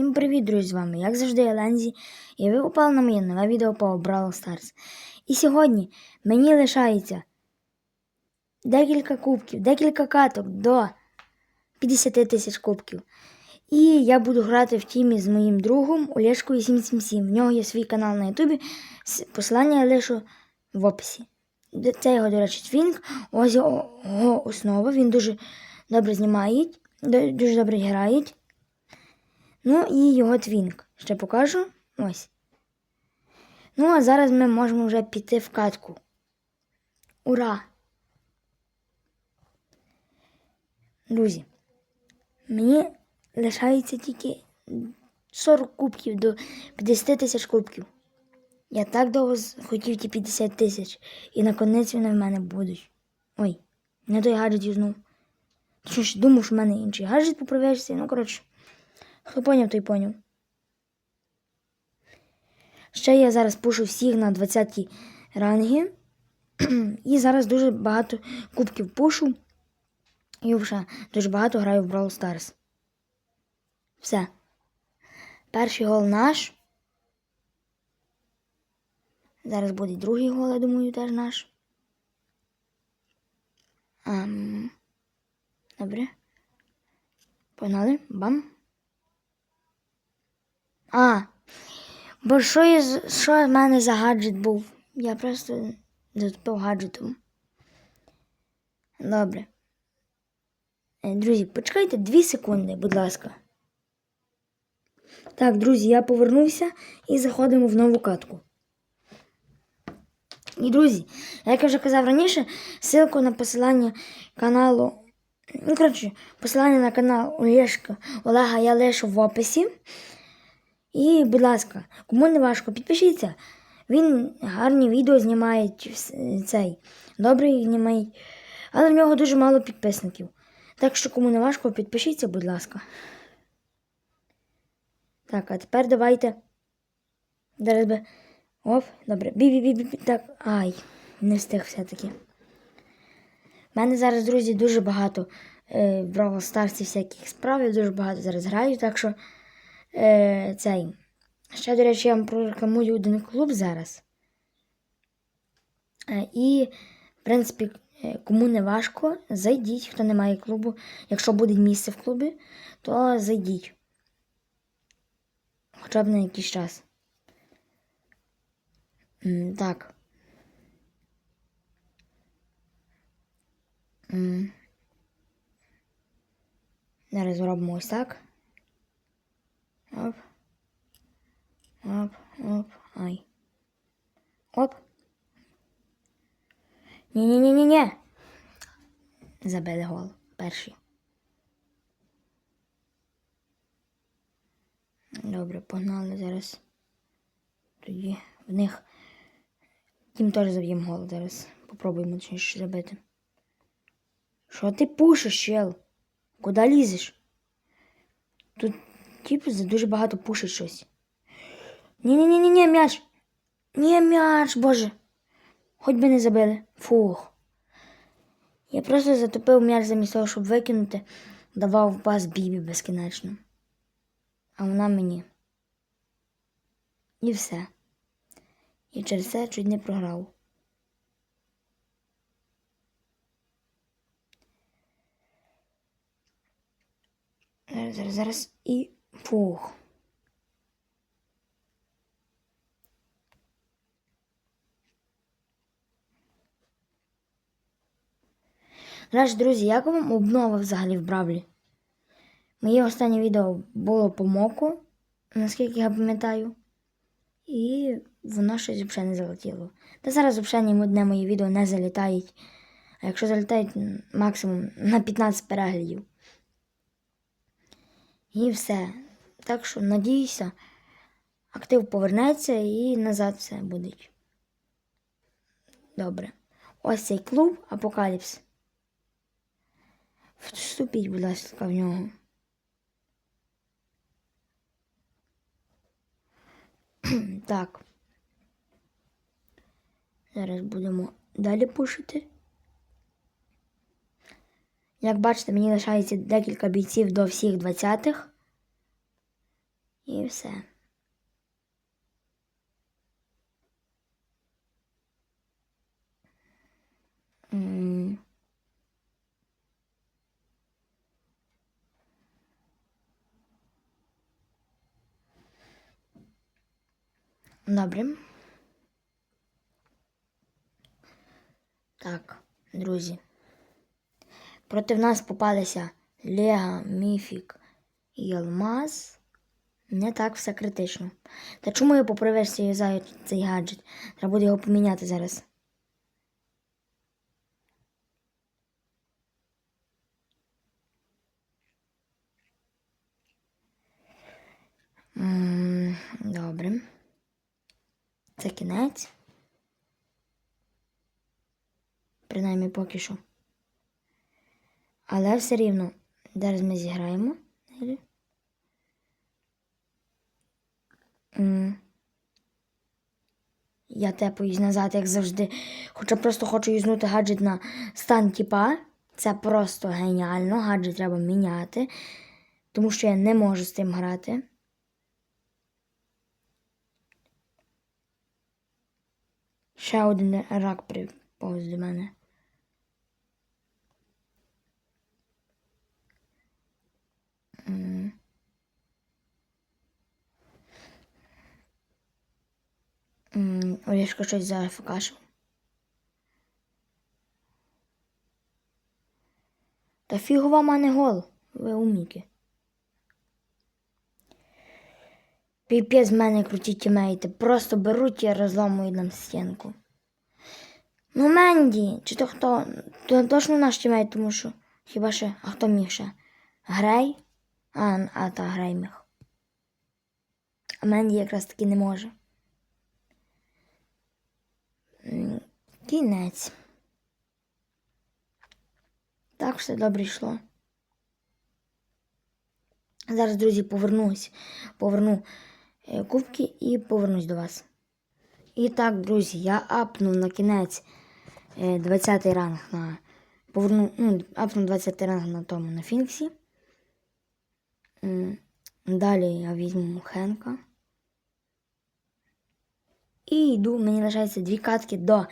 Всім привіт, друзі, з вами, як завжди, я Лензі, і ви попали на моє нове відео по Brawl Stars. І сьогодні мені лишається декілька кубків, декілька каток до 50 тисяч кубків. І я буду грати в тімі з моїм другом Олешкою 777. В нього є свій канал на Ютубі. Посилання я лишу в описі. Це його, до речі, твінк. Ось його основа. Він дуже добре знімає, дуже добре грає. Ну і його твінк. Ще покажу. Ось. Ну, а зараз ми можемо вже піти в катку. Ура! Друзі, мені лишається тільки 40 кубків до 50 тисяч кубків. Я так довго хотів ті 50 тисяч, і наконець вони в мене будуть. Ой, не той гаджет юзнув. Що ж, думав, що в мене інший гаджет по. Ну, коротше. Хто поняв, той поняв. Ще я зараз пушу всіх на 20 ранги. І зараз дуже багато кубків пушу. І вже дуже багато граю в Brawl Stars. Все. Перший гол наш. Зараз буде другий гол, я думаю, теж наш. Ам... Добре. Погнали. Бам. А. Бо що, я, що в мене за гаджет був? Я просто затопив гаджетом. Добре. Е, Друзі, почекайте 2 секунди, будь ласка. Так, друзі, я повернувся і заходимо в нову катку. І, друзі, як я вже казав раніше, ссылку на посилання каналу. Ну, коротше, посилання на канал Олешка Олега я лишу в описі. І, будь ласка, кому не важко, підпишіться. Він гарні відео знімає цей. Добре їх знімає. Але в нього дуже мало підписників. Так що, кому не важко, підпишіться, будь ласка. Так, а тепер давайте. Зараз би. Оп, добре. Бі-бі-бі-бі. Так. Ай, не встиг все-таки. У мене зараз, друзі, дуже багато е, в Brawl Stars всяких справ. Я дуже багато зараз граю, так що е, цей. Ще, до речі, я вам прорекламую один клуб зараз. Е, і, в принципі, е, кому не важко, зайдіть, хто не має клубу. Якщо буде місце в клубі, то зайдіть. Хоча б на якийсь час. М, Так. М. Зараз зробимо ось так. Оп. Оп, оп, ай. Оп. Ні-ні-ні-ні-ні. Забили гол. Перший. Добре, погнали зараз. Тоді в них. Тим теж заб'ємо гол зараз. Попробуємо точніше забити. Що ти пушиш, чел? Куди лізеш? Тут, типу, за дуже багато пушить щось. Ні-ні-ні-ні, м'яч. Ні, м'яч, боже. Хоч би не забили. Фух. Я просто затопив м'яч замість того, щоб викинути, давав пас Бібі безкінечно. А вона мені. І все. І через це чуть не програв. Зараз, зараз, зараз і фух. Речі, друзі, як вам обнова взагалі в Бравлі? Моє останнє відео було по моку, наскільки я пам'ятаю. І воно щось взагалі не залетіло. Та зараз взагалі ні одне моє відео не залітають. А якщо залітають максимум на 15 переглядів. І все. Так що, надіюся, актив повернеться і назад все буде. Добре. Ось цей клуб Апокаліпс. Вступіть, будь ласка, в нього. так. Зараз будемо далі пушити. Як бачите, мені лишається декілька бійців до всіх 20-х. І все. Добре. Так, друзі. Проти нас попалися Лега, Міфік і Алмаз. Не так все критично. Та чому я по версії юзаю цей гаджет? Треба буде його поміняти зараз. Добре. Це кінець. Принаймні поки що. Але все рівно, зараз ми зіграємо. М. Я тепаюсь назад, як завжди. Хоча просто хочу юзнути гаджет на стан тіпа. Це просто геніально. Гаджет треба міняти. Тому що я не можу з тим грати. Ще один рак приповз до мене. М. Олішко щось зафакашив. Та фігова мене гол. Ви умніки. Піпець з мене круті тімейти. Просто беруть і розламують нам стінку. Ну, Менді, чи то хто? То точно наш тімейт, тому що хіба ще, а хто міг ще? Грей? А, а та Грей міг. А Менді якраз таки не може. М, Кінець. Так, все добре йшло. Зараз, друзі, повернусь. Поверну е, кубки і повернусь до вас. І так, друзі, я апнув на кінець 20 ранг на. Поверну, ну, апнув 20 ранг на тому на Фінксі. Далі я візьму Хенка. І йду, мені лишається дві катки до.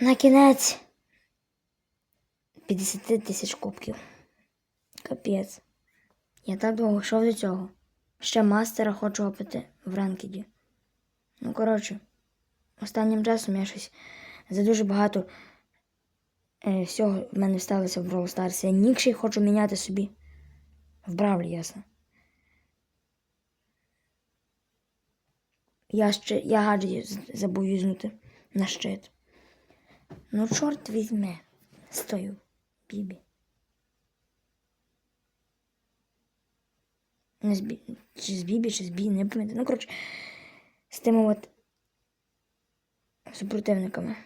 На кінець 50 тисяч кубків. Капець. Я так довго йшов до цього. Ще мастера хочу опити в ранкіді. Ну, коротше, останнім часом я щось за дуже багато е, всього в мене сталося в Brawl Stars. Я нік ще й хочу міняти собі. В Бравлі, ясно. Я ще я гаджет забув юзнути на щит. Ну, чорт візьме. Стою, бібі. Не з бі... Чи з бібі, чи з бі, не пам'ятаю. Ну, коротше, з тими от супротивниками.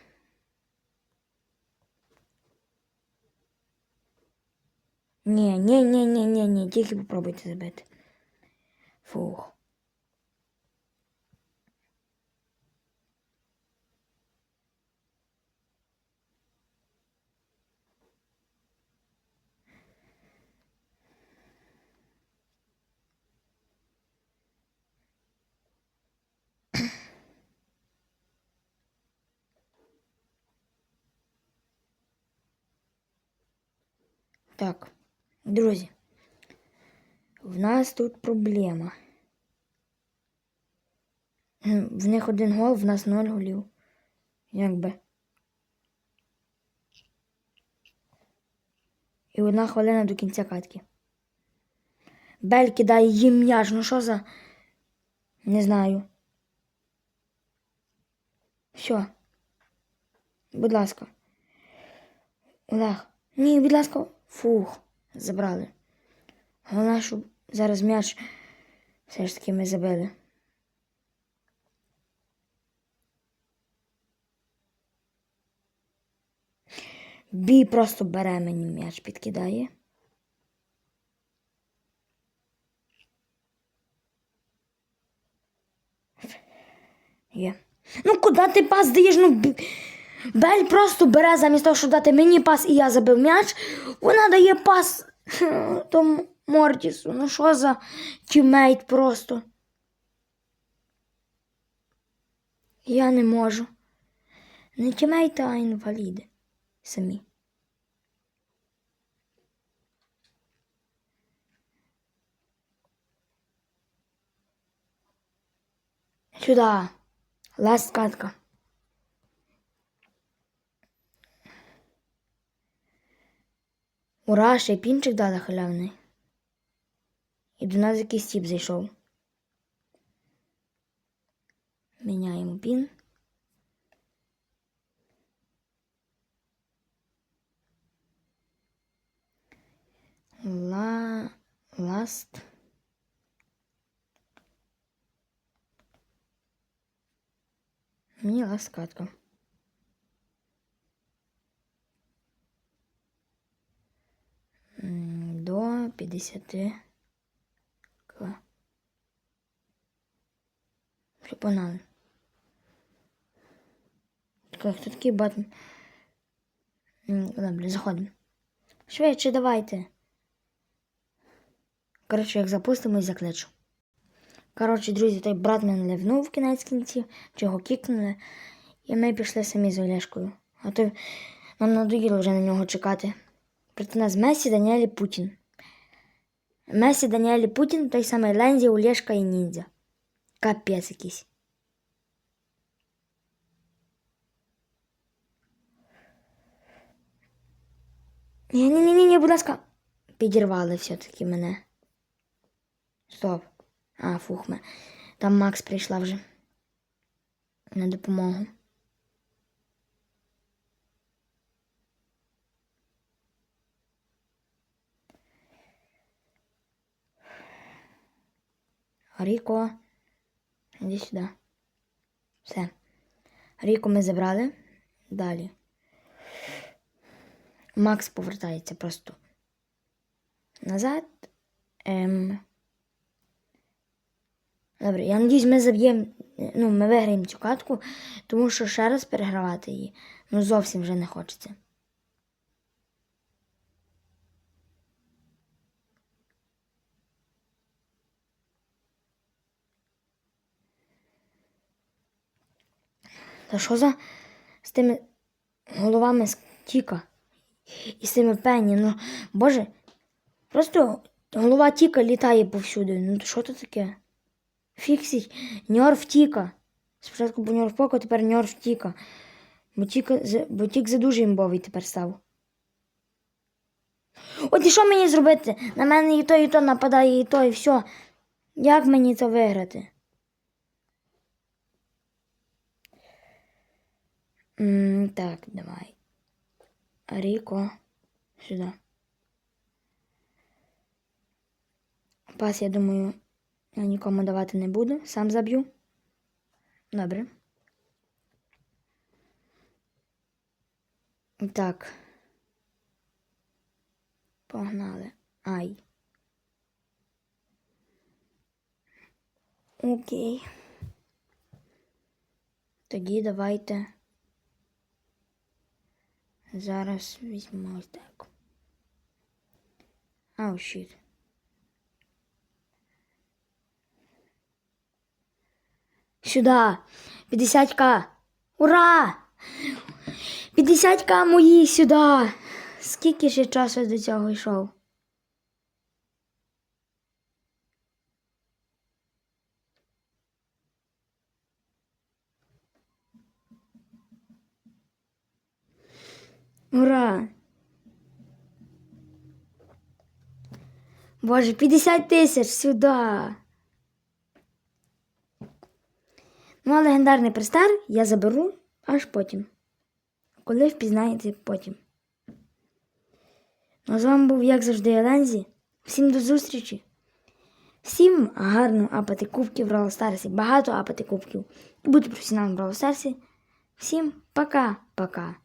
Ні, ні, ні, ні, ні, ні, тільки попробуйте забити. Фух. Так, друзі, в нас тут проблема. В них один гол, в нас ноль голів. Якби. І одна хвилина до кінця катки. Бель кидає їм м'яч. Ну що за. Не знаю. Все. Будь ласка. Олег. Ні, будь ласка. Фух, забрали. Головне, щоб зараз м'яч все ж таки ми забили. Бій просто бере мені м'яч, підкидає. Є. Ну куди ти пас даєш? Ну, Бель просто бере замість того, щоб дати мені пас і я забив м'яч. Вона дає пас тому Мортісу, ну що за тімейт просто? Я не можу. Не тімейти, а інваліди самі. Сюда. Ласт катка. Ура, ще пінчик дали халявний. І до нас якийсь тіп зайшов. Міняємо пін. Ла... Ласт. Мені ласт катка. М, До 50 к. Що погнали? Так, хто такий батон? Добре, заходимо. Швидше давайте. Коротше, як запустимо, і закличу. Коротше, друзі, той брат мене ливнув в кінець кінців, чи його кікнули, і ми пішли самі з Олешкою. А то нам надоїло вже на нього чекати. Проти нас Месі, Даніель і Путін. Месі, Даніель і Путін, той самий Лензі, Олешка і Ніндзя. Капець якийсь. Ні, ні, ні, ні, ні, будь ласка. Підірвали все-таки мене. Стоп. А, фух, ми. Там Макс прийшла вже. На допомогу. Ріко. Іди сюди. Все. Ріко ми забрали. Далі. Макс повертається просто назад. Ем... Добре, я надіюсь, ми заб'ємо, ну, ми виграємо цю катку, тому що ще раз перегравати її ну зовсім вже не хочеться. Та що за з тими головами стіка і з тими пені? Ну, боже, просто голова тіка літає повсюди. Ну, то що це таке? Фіксить ньорф тіка. Спочатку був ньорф поко, тепер ньорф тіка. Бо тік, бо тік за дуже імбовий тепер став. От і що мені зробити? На мене і то, і то нападає, і то, і все. Як мені це виграти? М, так, давай. Ріко. Сюди. Пас, я думаю, я нікому давати не буду. Сам заб'ю. Добре. Так. Погнали. Ай. Окей. Тоді давайте. Зараз візьмемо ось так. Ау, щит. Сюда. 50к. Ура! 50к мої сюди. Скільки ще часу до цього йшов? Ура! Боже, 50 тисяч сюди. Ну, а легендарний пристар я заберу аж потім. Коли впізнаєте потім. Ну, а з вами був, як завжди, Елензі. Всім до зустрічі. Всім гарно апати кубків в Бравл Старсі. Багато апати кубків. І бути професіоналом в Бравл Старсі. Всім пока-пока.